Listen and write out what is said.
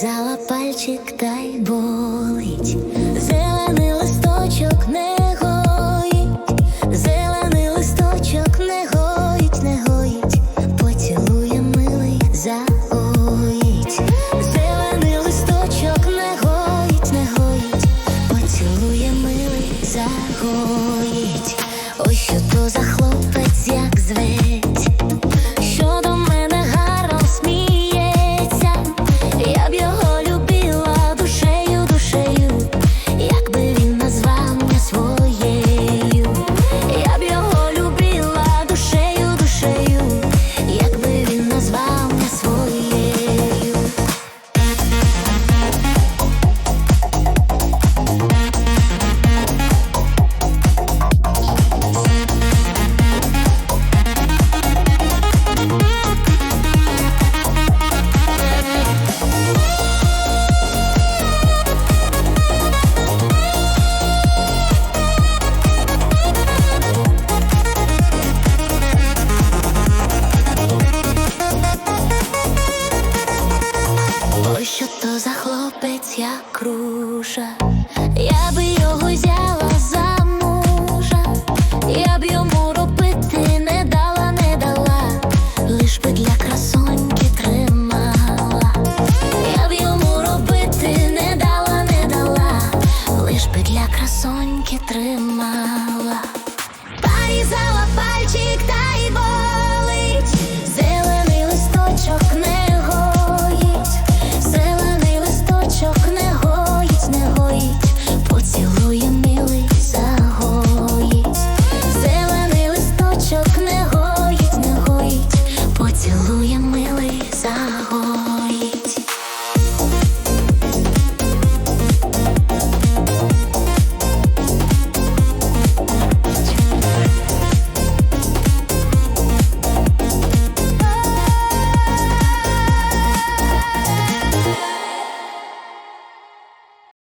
Порізала пальчик та й болить. Зелений листочок не гоїть, зелений листочок не гоїть, не гоїть, поцілує милий, загоїть. Зелений листочок не гоїть, не гоїть, поцілує милий, загоїть. Ой, що то за що то за хлопець я кружа, я би його взяла за мужа, я б йому робити не дала, не дала, лиш би для красоньки тримала, я б йому робити не дала, не дала, лиш би для красоньки тримала, Порізала пальчик та